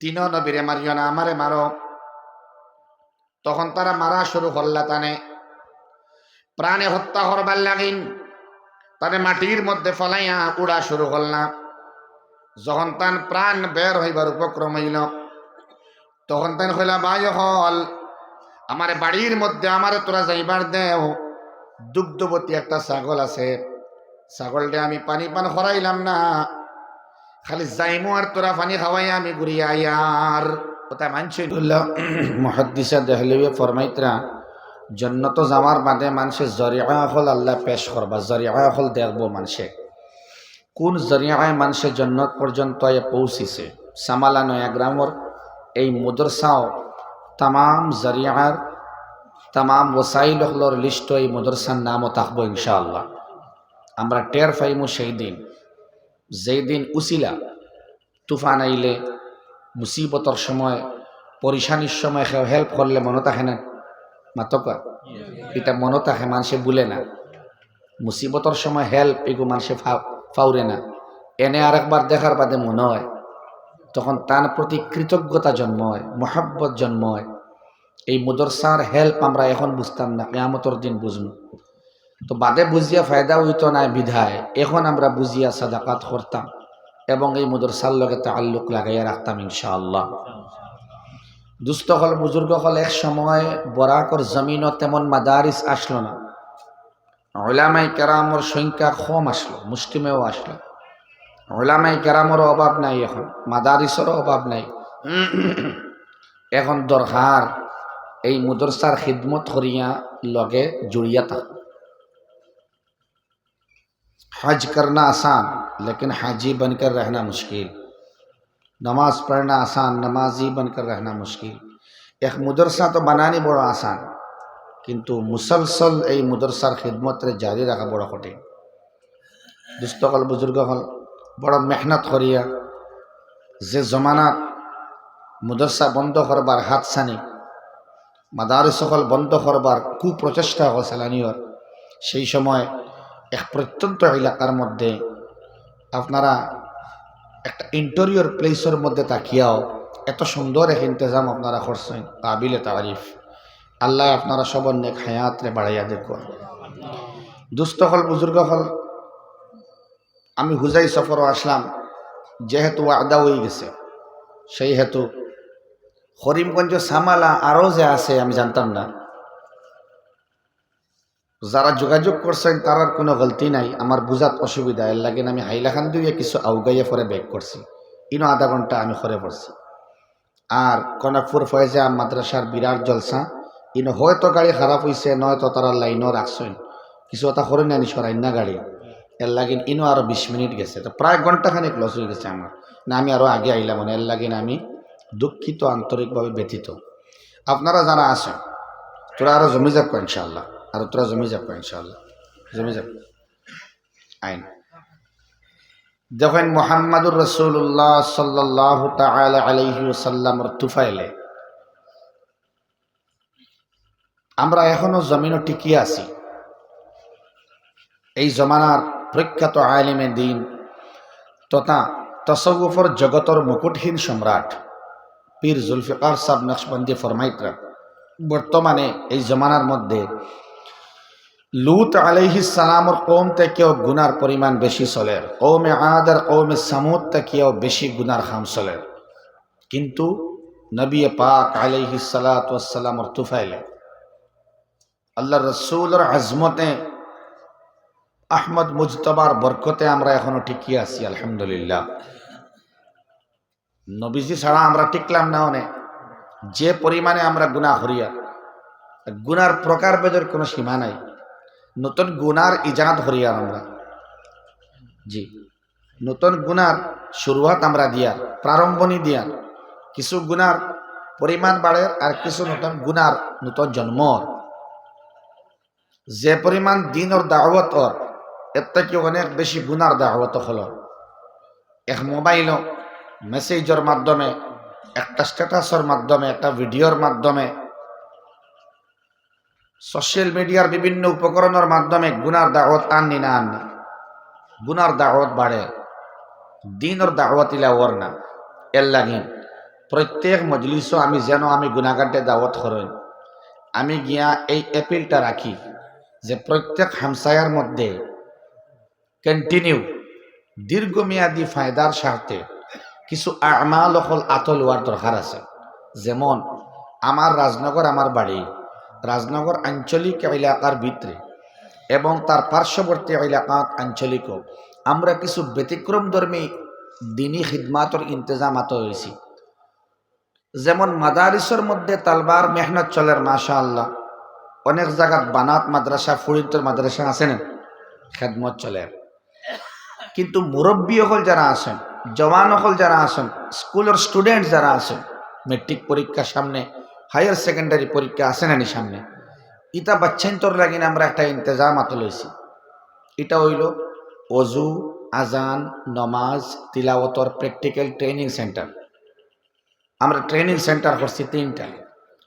তিনও নবীরে মারিও না, আমারে মারো। তখন তারা মারা শুরু করলা তানে। প্রাণে হত্যা করবার লাগিন তারে মাটির মধ্যে ফলাইয়া উড়া শুরু করলাম যখন তান প্রাণ বের হইবার উপক্রম হইল, তখন তান হইলা বাই হল, আমার বাড়ির মধ্যে আমার তোরা যাইবার দেও। দুগ্ধবতী একটা ছাগল আছে। ছাগলটা আমি পানি পান করাইলাম না। খালি যাইমু আর তোরা পানি খাওয়াই আমি ঘুরি আয়ার ওটা মানছি মহাদ্দিসা দেহলিয়ে ফরমাইতরা, জন্নত যাওয়ার বাদে মানুষে জরিয়া হল আল্লাহ পেশ করবা জরিয়া হল দেখব মানুষে কোন জরিয়ায় মানুষে জন্নত পর্যন্ত পৌঁছিছে? সামালা নয়া গ্রামর এই মুদরসাও তাম জরিয়ার তাম ওসাইল হলর লিস্ট এই মুদরসার নামও থাকব ইনশাআল্লাহ। আমরা টের পাইমু সেই দিন। যেই দিন উচিলা তুফান আইলে মুসিবতর সময় পরিশানির সময় কেউ হেল্প করলে মনে থাকে না? মাতকা এটা মনে থাকে মানুষে বলে না মুসিবতর সময় হেল্প এগো মানুষে ফাউরে না। এনে আরেকবার দেখার বাদে মনে হয়, তখন তার প্রতি কৃতজ্ঞতা জন্ম হয়, মহাব্বত জন্ম হয়। এই মুদরসার হেল্প আমরা এখন বুঝতাম না কেয়ামতর দিন বুঝব তো বাদে বুঝিয়া ফায়দা হইতো না বিধায়, এখন আমরা বুঝিয়া সাদাকাত করতাম এবং এই মুদরসার লগে তাল্লুক লাগাইয়া রাখতাম ইনশাআল্লাহ। দুস্থ হল, বুজুর্গ হল, এক সময় বরাকর জমিনও তেমন মাদারিস আসলো না। ওলামাই কেরামর সংখ্যা কম আসলো মুষ্টিমেও আসলো। ওলামাই কেরামরও অভাব নাই এখন, মাদারিসেরও অভাব নাই। এখন দরকার এই মুদরসার খিদমত করিয়া লগে জুড়িয়া থাক। हज करना आसान लेकिन हाजी बनकर रहना मुश्किल नमाज पढ़ना आसान नमाजी बनकर रहना मुश्किल एक मुदरसा तो बनानी बड़ा आसान কিন্তু মুসলসল এই মুদরসার খিদমতরে জারি রাখা বড় কঠিন দুস্থকল বুজুর্গ হল বড় মেহনত করিয়া যে জমানাত মুদরসা বন্ধ করবার হাত সানি মাদারি সকল বন্ধ করবার কুপ্রচেষ্টা হল সালানিয়র সেই সময় এক প্রত্যন্ত এলাকার মধ্যে আপনারা একটা ইন্টেরিয়র প্লেসের মধ্যে তাকিয়াও এত সুন্দর এক ইন্তজাম আপনারা করছেন, কাবিলে তারিফ। আল্লাহ আপনারা সবর নেক হায়াতরে বাড়াইয়া দেখুন দুস্থ হল, বুজুর্গ হল। আমি হুজাই সফরও আসলাম, যেহেতু আদা হয়ে গেছে, সেই হেতু করিমগঞ্জ সামালা আরও যে আছে আমি জানতাম না। যারা যোগাযোগ করছেন তারার কোনো গলতি নাই। আমার বুঝাত অসুবিধা, এর লাগে আমি হাইলাখান দিয়ে কিছু আউগাইয়া পরে ব্যাক করছি। ইনো আধা ঘণ্টা আমি করে পড়ছি। আর কনকপুর ফয়েজা মাদ্রাসার বিরাট জলসা, ইনো হয়তো গাড়ি খারাপ হয়েছে নয়তো তারা লাইনও রাখছেন। কিছু এটা করে নানি সরাই না গাড়ি। এর লাগিন ইনো আরও বিশ মিনিট গেছে। তো প্রায় ঘন্টাখানেক লস হয়ে গেছে আমার। না আমি আরও আগে আইলাম, এর লাগিন আমি দুঃখিত, আন্তরিকভাবে ব্যথিত। আপনারা যারা আছেন, তোরা আরও জমি যাক ইনশাআল্লাহ। আর তোরা জমি যাব ইনশাল্লাহ জমি যাব। আইন। দেখেন মোহাম্মদুর রসুল্লাহ সাল্লাহ তালা আলহি সাল্লামর তুফাইলে আমরা এখনও জমিনও টিকিয়ে আছি। এই জমানার প্রখ্যাত আলিমে দিন তথা তসগুফর জগতর মুকুটহীন সম্রাট পীর জুলফিকার সাব নকশবন্দি ফরমাইতরা বর্তমানে এই জমানার মধ্যে লুত আলহি সালামর কৌম থেকেও গুনার পরিমাণ বেশি চলে। কৌমে আদার কৌমে সামুদ থেকেও বেশি গুনার খাম চলে। কিন্তু নবী পাক আলহি সালাতামর তুফাইলে আল্লাহ রসুলের আজমতে আহমদ মুজতবার বরকতে আমরা এখনও টিকিয়ে আছি, আলহামদুলিল্লাহ। নবীজি ছাড়া আমরা টিকলাম না অনেক। যে পরিমাণে আমরা গুণা হরিয়া গুনার প্রকার বেদের কোনো সীমা নাই। নতুন গুনার ইজাদ হরিয়ার আমরা। জি। নতুন গুনার শুরুয়াত আমরা দিয়ার প্রারম্ভনী দিয়ার কিছু গুনার পরিমাণ বাড়ে আর কিছু নতুন গুনার নতুন জন্ম। যে পরিমাণ দিন ওর দাওয়াত ওর এর থেকে অনেক বেশি গুনার দাওয়াত হল। এক মোবাইল মেসেজের মাধ্যমে, একটা স্ট্যাটাসের মাধ্যমে, একটা ভিডিওর মাধ্যমে সোশ্যাল মিডিয়ার বিভিন্ন উপকরণের মাধ্যমে গুনার দাওয়াত আননি না আননি। গুনার দাওয়াত বাড়ে। দিনের দাওয়াত ইলা ওর না। এর লাগিন প্রত্যেক মজলিসও আমি যেন আমি গুণাগারটে দাওয়াত করেন। আমি গিয়া এই অ্যাপিলটা রাখি যে প্রত্যেক হামসায়ার মধ্যে কন্টিনিউ দীর্ঘমেয়াদী ফায়দার স্বার্থে কিছু আমাল অকল আতল হওয়ার দরকার আছে। যেমন, আমার রাজনগর, আমার বাড়ি। রাজনগর আঞ্চলিক এলাকার ভিতরে এবং তার পার্শ্ববর্তী এলাকা আঞ্চলিক আমরা কিছু ব্যতিক্রম ধর্মী দিনী খিদমাতর ইন্তজামাত হয়েছি যেমন মাদারিসের মধ্যে তালবার মেহনত চলের মাশা আল্লাহ অনেক জায়গাত বানাত মাদ্রাসা ফরিদর মাদ্রাসা আছে না? খেদমত চলে। কিন্তু মুরব্বী হল যারা আছেন জওয়ান হল যারা আছেন স্কুলের স্টুডেন্ট যারা আছেন মেট্রিক পরীক্ষার সামনে হায়ার সেকেন্ডারি পরীক্ষা আছে নানি সামনে। ইটা বাচ্চান্তর লাগিন আমরা একটা ইন্তজাম আত লইছি। এটা হইল অজু, আজান, নমাজ তিলাওতর প্র্যাকটিক্যাল ট্রেনিং সেন্টার। আমরা ট্রেনিং সেন্টার করছি তিনটা।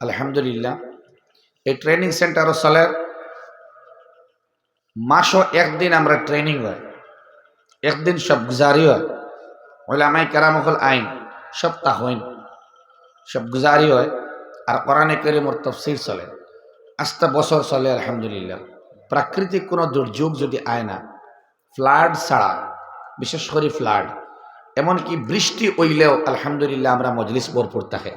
আলহামদুলিল্লাহ। এই ট্রেনিং সেন্টারও চলের মাসও একদিন আমরা ট্রেনিং হয়। একদিন সব গুজারি হয়। হইলে আমাই কেরামকল আইন, সপ্তাহ হইন সব গুজারি হয়। আর কোরআনে করিমর তফসির চলে। আস্তে বছর চলে, আলহামদুলিল্লাহ। প্রাকৃতিক কোনো দুর্যোগ যদি আয় না, ফ্লাড ছাড়া, বিশেষ করে ফ্লাড, এমনকি বৃষ্টি হইলেও, আলহামদুলিল্লাহ, আমরা মজলিস ভরপুর থাকে।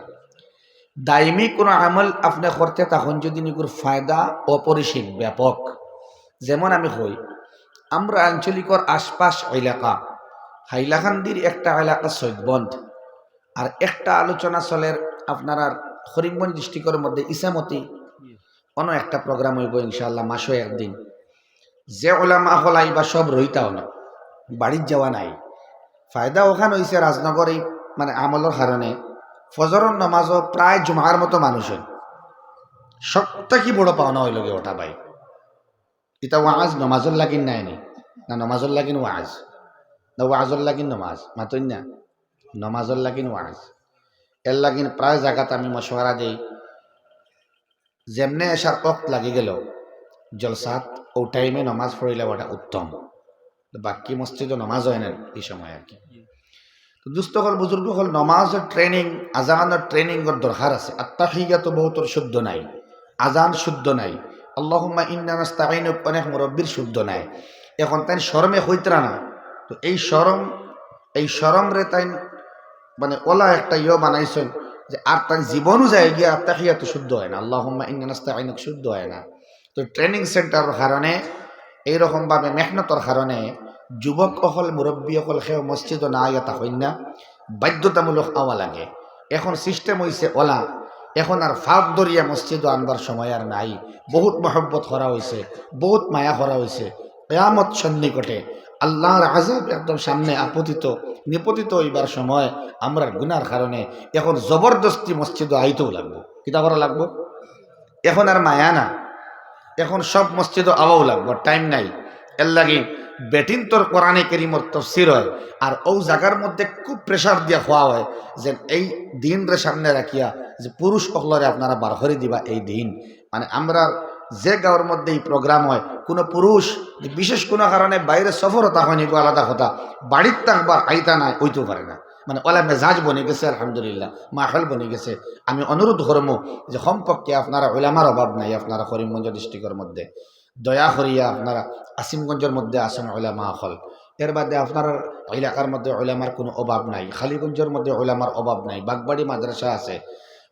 দাইমি কোনো আমল আপনি করতে তখন যদি নিকুর ফায়দা অপরিসীম, ব্যাপক। যেমন আমি হই আমরা আঞ্চলিকর আশপাশ এলাকা, হাইলাকান্দির একটা এলাকা সৈদবন্ধ আর একটা আলোচনা চলের আপনার আর করিমগঞ্জ ডিস্ট্রিক্টের মধ্যে ইসামতি অন্য একটা প্রোগ্রাম হইব ইনশাল্লাহ মাসও একদিন। যে ওলা ওলামা হলাই বা সব রইতাও না, বাড়ির যাওয়া নাই। ফায়দা ওখান হয়েছে রাজনগর মানে আমলের কারণে ফজরের নমাজও প্রায় জুমার মতো মানুষ হয় সবটা কি বড় পাওনা হইল গে ওটা ভাই। এটা ওয়াজ, নমাজর লাগিন নাই নি। না, নমাজর লাগিন ওয়াজ। না, ওয়াজর লাগিন নমাজ মাতই না। নমাজর লাগিন ওয়াজ। এর লাগিন প্রায় জায়গাতে আমি মশওয়ারা দিই। যেমনে এসার অক্ত লাগি গেল, জলসাত ও টাইমে নমাজ পড়িলে ওটা উত্তম। বাকি মসজিদও নমাজ হয় না এই সময় আর কি। দুস্থ হল বুজুর্গ হল নমাজের ট্রেনিং আজানের ট্রেনিংয়ের দরকার আছে। আত্মাহিয়া তো বহুতর শুদ্ধ নাই, আজান শুদ্ধ নাই। আল্লাহুম্মা ইন্নানাস্তাইন অনেক মুরব্বীর শুদ্ধ নাই। এখন তাই শরমে হইতরা না। তো এই শরম এই শরম রে তাই মানে ওলা একটা ইয়ে বানাইছেন যে আর তাই জীবনও যায় গিয়া আত্মাহিয়া তো শুদ্ধ হয় না। আল্লাহুম্মা ইন্নানাস্তাইন শুদ্ধ হয় না। তো ট্রেনিং সেন্টারের কারণে, এইরকমভাবে মেহনতর কারণে যুবক অকল মুরব্বী অকল সেও মসজিদ না এটা হইন না, বাধ্যতামূলক আওয়া লাগে। এখন সিস্টেম হইছে ওলা। এখন আর ফাঁক দরিয়া মসজিদ আনবার সময় আর নাই। বহুত মহব্বত করা হয়েছে বহুত মায়া করা হয়েছে কেয়ামত সন্নিকটে আল্লাহর আজাব একদম সামনে আপতিত, নিপতিত হইবার সময় আমরা গুনার কারণে এখন জবরদস্তি মসজিদ আইতেও লাগবো। কিতা করা লাগবো? এখন আর মায়া না। এখন সব মসজিদও আওয়াও লাগবো, টাইম নাই। এর লাগি বেটিন তোর কোরআনে কেরিমর তফসির হয় আর ও জায়গার মধ্যে খুব প্রেশার দিয়া খোয়া হয় যে এই দিন রে সামনে রাখিয়া যে পুরুষ অকলরে আপনারা বার করে দিবা এই দিন। মানে আমরা যে গাঁওর মধ্যে এই প্রোগ্রাম হয়, কোনো পুরুষ বিশেষ কোনো কারণে বাইরে সফরতা হয়নি গো আলাদা কথা। বাড়ির থাকবার আইতা নাই ওইতেও পারে না। মানে ওলা মেজাজ বনে গেছে, আলহামদুলিল্লাহ মাহল বনে গেছে। আমি অনুরোধ করব যে সম্পর্কে আপনারা ওলামার অভাব নাই আপনারা করিমগঞ্জ ডিস্ট্রিক্টের মধ্যে। দয়া করিয়া আপনারা আসিমগঞ্জের মধ্যে আসেন ওলামা হল এর বাদে আপনার এলাকার মধ্যে ওলামার কোনো অভাব নাই খালিগঞ্জের মধ্যে ওলামার অভাব নাই, বাগবাড়ি মাদ্রাসা আছে।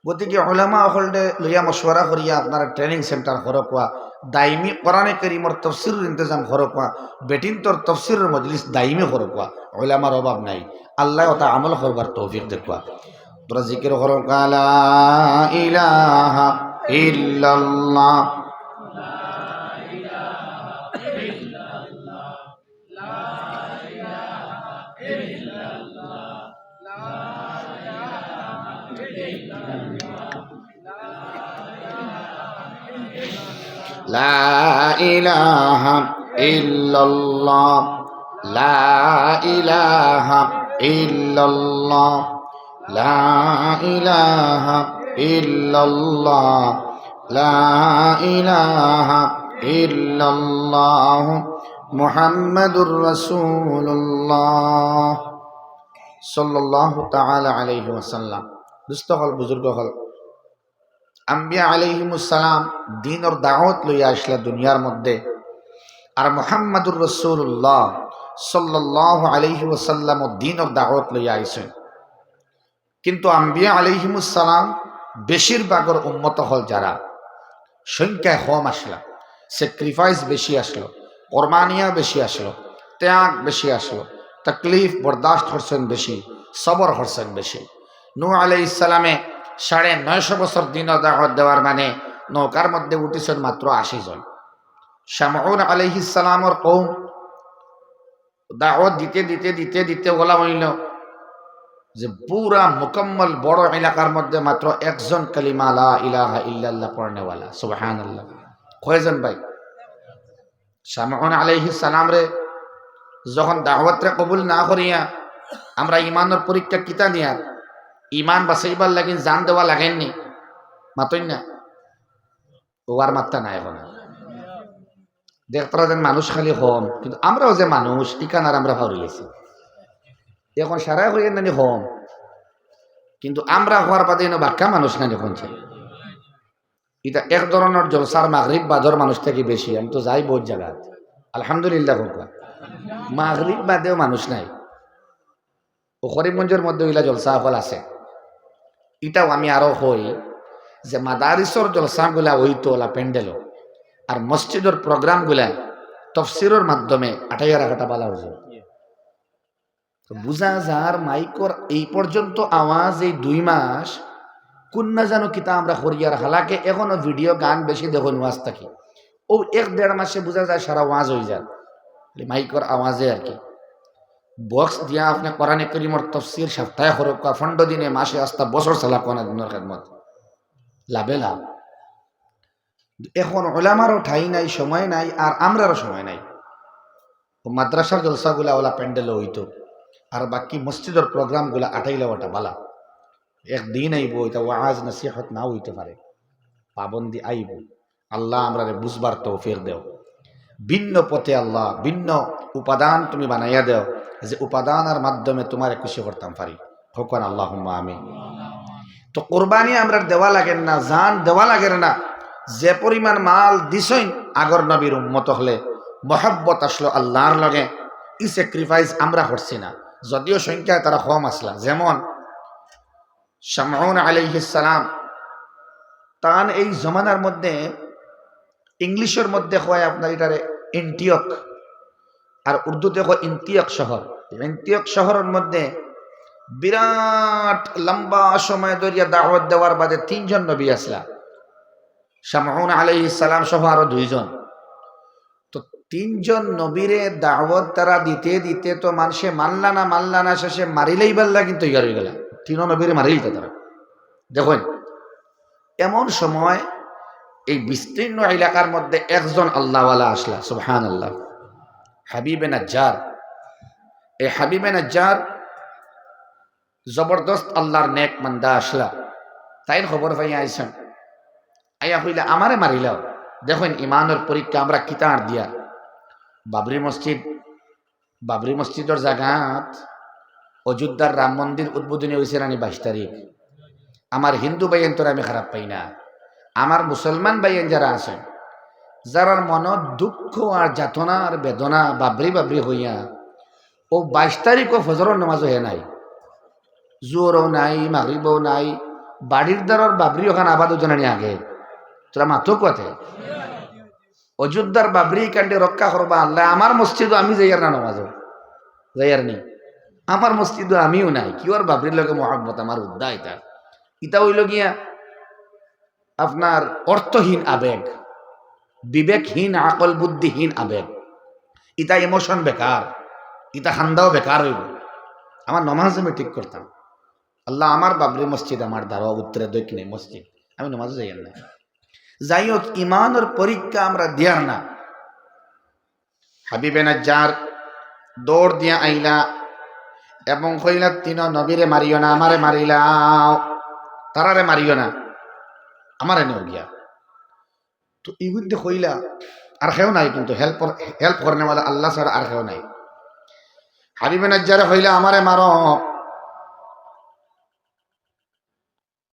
গতিকে ওলামা হলডে লইয়া মশওয়ারা করিয়া আপনারা ট্রেনিং সেন্টার হরকুয়া দাইমি কোরআনে করিমর তফসির ইন্তজাম হরকুয়া বেটিন তোর তফসিরের মজলিস দাইমি হরকুয়া ওলামার অভাব নাই। আল্লাহ ওটা আমল করবার তৌফিক দেখুয়া তোরা জিকির ইলাহা ইল্লাল্লাহ। لا إله إلا الله لا إله إلا الله لا إله إلا الله لا إله إلا الله محمد رسول الله صلى الله تعالى عليه وسلم দুস্থ হল বুজুর্গ হল আম্বিয়া আলাইহিমুসালাম দিনর দাওয়াত লইয়া আসলা দুনিয়ার মধ্যে। আর মোহাম্মদুর রসুল্লাহ সাল্লাহ আলহি ওসাল্লাম দিনর দাওয়াত লইয়া আইসেন কিন্তু আম্বিয়া আলহিমুসালাম বেশিরভাগর উন্মত হল যারা। সংখ্যায় কম আসলা স্যাক্রিফাইস বেশি আসলো কোরবানিয়া বেশি আসলো, ত্যাগ বেশি আসলো, তকলিফ বরদাস্ত হরছেন বেশি, সবর হরছেন বেশি। নূ আলাই সাড়ে নয়শো বছর দিন দাওয়াত দেওয়ার মানে নৌকার মধ্যে উঠেছেন মাত্র আশি জন। শামউন আলাইহিসালামর কৌম দাওয়াত দিতে দিতে দিতে দিতে বলা হইল যে পুরা মুকম্মল বড় এলাকার মধ্যে মাত্র একজন কালিমা লা ইলাহা ইল্লাল্লাহ পড়নেওয়ালা সুবহান আল্লাহ কয়জন ভাই? শামউন আলাইহিস সালাম রে, যখন দাওয়াতরে কবুল না করিয়া আমরা ইমানের পরীক্ষা কিতা নিয়া ইমান বাঁচাইবার লাগিন জান দেওয়া লাগেননি। মাতই না। ও আর মাত্রা নাই এখন। দেখতারা যেন মানুষ খালি হম, কিন্তু আমরাও যে মানুষ ঠিকানার আমরা ভাউরিয়েছি এখন সারাই হয়ে নানি হম। কিন্তু আমরা হওয়ার বাদে এনে বাক্কা মানুষ নানি হচ্ছে এটা এক ধরনের জলসার মাগরিব বাদর মানুষ থেকে বেশি, আমি তো যাই বহুত জায়গা। আলহামদুলিল্লাহ হোক মাগরিব বাদেও মানুষ নাই। ও করিমগঞ্জের মধ্যে ওইলা জলসা হল আছে। এটাও আমি আরও হই যে মাদারিসর জলসাগুলা হইতো ওলা প্যান্ডেলও আর মসজিদের প্রোগ্রামগুলা তফসিরের মাধ্যমে আটাইয়া রাখাটা বলা হয়েছে বুঝা যার মাইকর এই পর্যন্ত আওয়াজ এই দুই মাস কোন না জানো কিতা আমরা হরিয়ার হালাকে এখনও ভিডিও গান বেশি দেখুন ওয়াজ থাকি। ও এক দেড় মাসে বোঝা যায় সারা ওয়াজ হয়ে যায়। মাইকর আওয়াজে আর কি। বক্স দিয়া আপনি কোরআনে করিমর তফসির সপ্তাহে হরক্কা ফন্ড দিনে, মাসে, আস্তা, বছর চালা কোন দিনের খেদমত। লাভে লাভ। এখন ওলামারও ঠাই নাই, সময় নাই, আর আমরারও সময় নাই। ও মাদ্রাসার জলসাগুলা ওলা প্যান্ডেলও হইতো, আর বাকি মসজিদের প্রোগ্রামগুলা আটাইলে ওটা বালা। একদিন আইব, এটা ওয়াজ, নসিহত নাও হইতে পারে। পাবন্দি আইব। আল্লাহ আমরা বুঝবার তৌফিক দেও। ভিন্ন পথে আল্লাহ, ভিন্ন উপাদান তুমি বানাইয়া দেও, যে উপাদানের মাধ্যমে তোমার খুশি করতাম পারি। হকন আল্লাহ আমি তো কোরবানি আমরা দেওয়া লাগে না, জান দেওয়া লাগে না। যে পরিমাণ মাল দিছইন, আগর নবীর উন্মত হলে মহব্বত আসলো আল্লাহর লগে। ই স্যাক্রিফাইস আমরা করছি না। যদিও সংখ্যায় তারা কম আসলা। যেমন শামউন আলাইহিসালাম তান এই জমানার মধ্যে ইংলিশের মধ্যে হয় আপনার এটারে এন্টিয়ক, আর উর্দুতে হয় ইন্তিয়াক শহর। ইন্তিয়াক শহরের মধ্যে বিরাট লম্বা সময় ধরিয়া দাওয়াত দেওয়ার বাদে তিনজন নবী আসলা। শামউন আলাইহিস সালাম সহ আরও দুইজন। তো তিনজন নবীরে দাওয়াত তারা দিতে দিতে তো মানুষে মানলা না মানলা না শেষে মারিলেই পারলা কিন্তু ইয়ার হয়ে গেলা। তিন নবীরে মারিল তারা। দেখুন, এমন সময় এই বিস্তীর্ণ এলাকার মধ্যে একজন আল্লাহওয়ালা আসলা সুবহান আল্লাহ হাবিবে নাজ্জার। এই হাবিবে নাজ্জার জবরদস্ত আল্লাহর নেক মান্দা আসলা। তাই খবর পাই আইসেন আইয়া হইলে আমারে মারিলাও দেখুন ইমানের পরীক্ষা আমরা কিতার দিয়া? বাবরি মসজিদ, বাবরি মসজিদের জায়গাত অযোধ্যার রাম মন্দির উদ্বোধনী হয়েছে রানি বাইশ তারিখ। আমার হিন্দু বাইন তোর আমি খারাপ পাই না। আমার মুসলমান বাইন যারা আছেন যারার মনত দুঃখ আর যাতনা আর বেদনা বাবরি বাবরি হইয়া, ও বাইশ তারিখও ফজরের নামাজ হয়ে নাই। জোরও নাই, মাগরিবও নাই, বাড়ির দ্বারার বাবরি ওখানে আবাদ জানানি আগে। তোরা মাতো কথে অযোধ্যার বাবরি কাণ্ডে রক্ষা করবা আল্লাহ, আমার মসজিদও আমি যাইয়ার না নমাজ যাইয়ার নি। আমার মসজিদও আমিও নাই। কি ওর বাবরির লগে মহাব্বত, আমার উদ্দা এটা। ইটা হইল গিয়া আপনার অর্থহীন আবেগ, বিবেকহীন আকল বুদ্ধিহীন আবেগ। ইটা ইমোশন বেকার ইটা খান্দাও বেকার হইব। আমার নমাজ আমি ঠিক করতাম। আল্লাহ আমার বাবরি মসজিদ, আমার দ্বারা উত্তরে দক্ষিণে মসজিদ। আমি নমাজে যাই না যাই হোক ইমানের পরীক্ষা আমরা দিয়ার না। হাবিবে যার দৌড় দিয়া আইলা, এবং কইলা, তিন নবীরে মারিও না, আমারে মারিলাও। তারারে মারিও না। আমারে এনেও গিয়া। তো বুদ্ধি কইলা আর খেও নাই কিন্তু হেল্প হেল্প করেন আল্লাহ ছাড়া আর খেও নাই। হাবিবে নাজ্জারে হইলা আমারে মারো